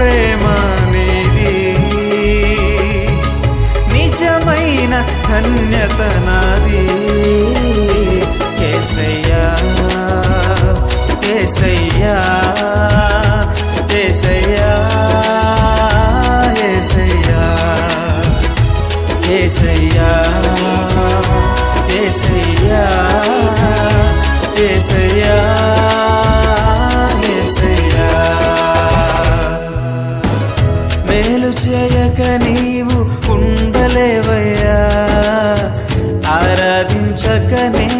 ప్రేమ నీది నిజమైన ధన్యత నాది కేసయ్యా కేసయ్యా కేసయ్యా కేసయ్యా కేసయ్యా కేసయ్యా కేసయ్యా. చేయక నీవు ఉండలేవయ్యా. ఆరాధించక నీ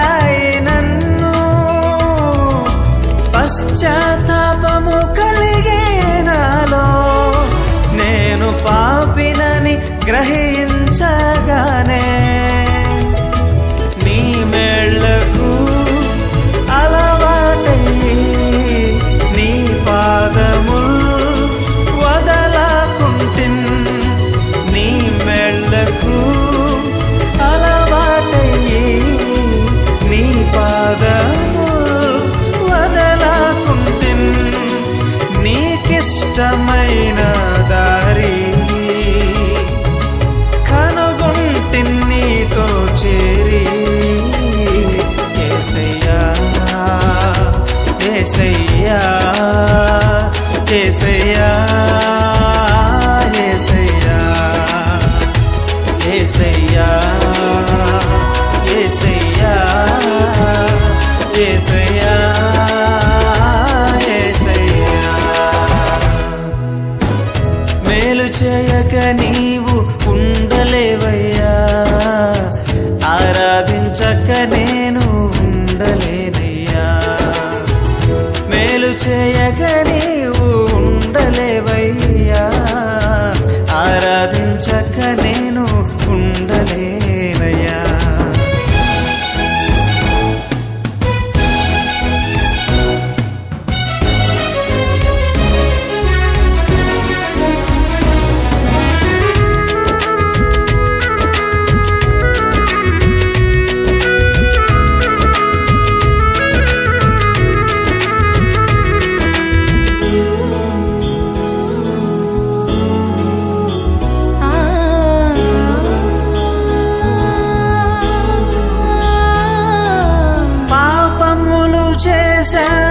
什么 gané. 山